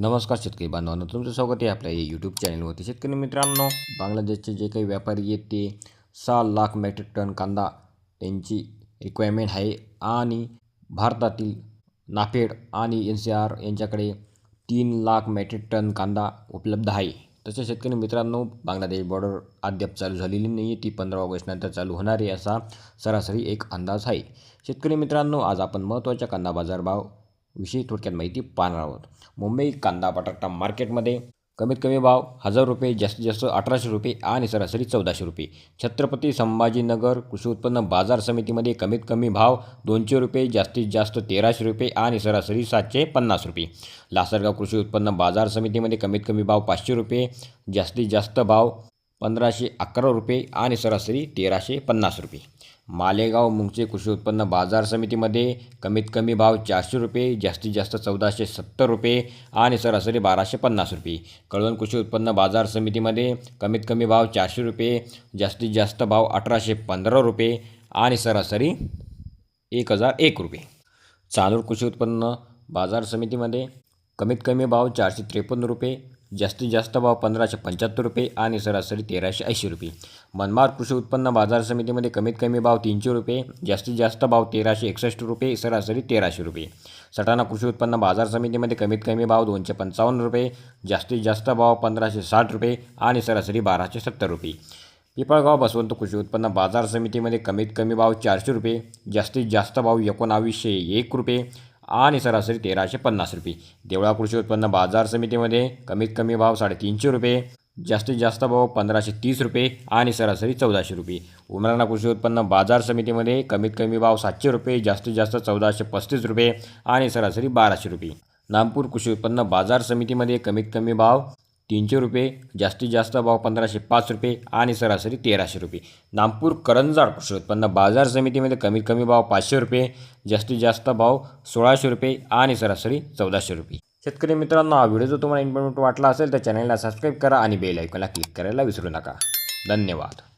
नमस्कार शेतकरी बांधवांनो तुमचं स्वागत आहे आपल्या यूट्यूब चॅनलवरती शेतकरी मित्रांनो बांगलादेशचे जे काही व्यापारी आहेत ते सहा लाख मेट्रिक टन कांदा त्यांची रिक्वायरमेंट आहे आणि भारतातील नाफेड आणि एन सी आर यांच्याकडे तीन लाख मेट्रिक टन कांदा उपलब्ध आहे. तसेच शेतकरी मित्रांनो बांगलादेश बॉर्डर अद्याप चालू झालेली नाही आहे ती पंधरा ऑगस्टनंतर चालू होणार आहे असा सरासरी एक अंदाज आहे. शेतकरी मित्रांनो आज आपण महत्त्वाच्या कांदा बाजारभाव विषयी थोडक्यात माहिती पाहणार आहोत. मुंबई कांदा बटाटा मार्केटमध्ये कमीत कमी भाव हजार रुपये जास्तीत जास्त अठराशे रुपये आणि सरासरी चौदाशे रुपये. छत्रपती संभाजीनगर कृषी उत्पन्न बाजार समितीमध्ये कमीत कमी भाव दोनशे रुपये जास्तीत जास्त तेराशे रुपये आणि सरासरी सातशे पन्नास रुपये. लासरगाव कृषी उत्पन्न बाजार समितीमध्ये कमीत कमी भाव पाचशे रुपये जास्तीत जास्त भाव पंधराशे अकरा रुपये आणि सरासरी तेराशे पन्नास रुपये. मालेगाव मुंगचे कृषी उत्पन्न बाजार समितीमध्ये कमीत कमी भाव चारशे रुपये जास्तीत जास्त चौदाशे सत्तर रुपये आणि सरासरी बाराशे पन्नास रुपये. कळवण कृषी उत्पन्न बाजार समितीमध्ये कमीत कमी भाव चारशे रुपये जास्तीत जास्त भाव अठराशे पंधरा रुपये आणि सरासरी एक हजार एक रुपये. चांदूर कृषी उत्पन्न बाजार समितीमध्ये कमीत कमी भाव चारशे त्रेपन्न रुपये जास्तीत जास्त भाव पंधराशे पंच्याहत्तर रुपये आणि सरासरी तेराशे ऐंशी रुपये. मनमाड कृषी उत्पन्न बाजार समितीमध्ये कमीत कमी भाव तीनशे रुपये जास्तीत जास्त भाव तेराशे एकसष्ट रुपये सरासरी तेराशे रुपये. सटाणा कृषी उत्पन्न बाजार समितीमध्ये कमीत कमी भाव दोनशे पंचावन्न रुपये जास्तीत जास्त भाव पंधराशे साठ रुपये आणि सरासरी बाराशे सत्तर रुपये. पिपळगाव बसवंत कृषी उत्पन्न बाजार समितीमध्ये कमीत कमी भाव चारशे रुपये जास्तीत जास्त भाव एकोणावीसशे एक रुपये आणि सरासरी तेराशे पन्नास रुपये. देवळा कृषी उत्पन्न बाजार समितीमध्ये कमीत कमी भाव साडेतीनशे रुपये जास्तीत जास्त भाव पंधराशे तीस रुपये आणि सरासरी चौदाशे रुपये. उमराणा कृषी उत्पन्न बाजार समितीमध्ये कमीत कमी भाव सातशे रुपये जास्तीत जास्त चौदाशे पस्तीस रुपये आणि सरासरी बाराशे रुपये. नागपूर कृषी उत्पन्न बाजार समितीमध्ये कमीत कमी भाव तीनशे रुपये जास्तीत जास्त भाव पंधराशे पाच रुपये आणि सरासरी तेराशे रुपये. नागपूर करंजाड कृषी उत्पन्न बाजार समितीमध्ये कमीत कमी भाव पाचशे रुपये जास्तीत जास्त भाव सोळाशे रुपये आणि सरासरी चौदाशे रुपये. शेतकरी मित्रांनो हा व्हिडिओ जर तुम्हाला इन्फॉर्मेटिव्ह वाटला असेल तर चॅनलला सबस्क्राईब करा आणि बेल ऐकूनला क्लिक करायला विसरू नका. धन्यवाद.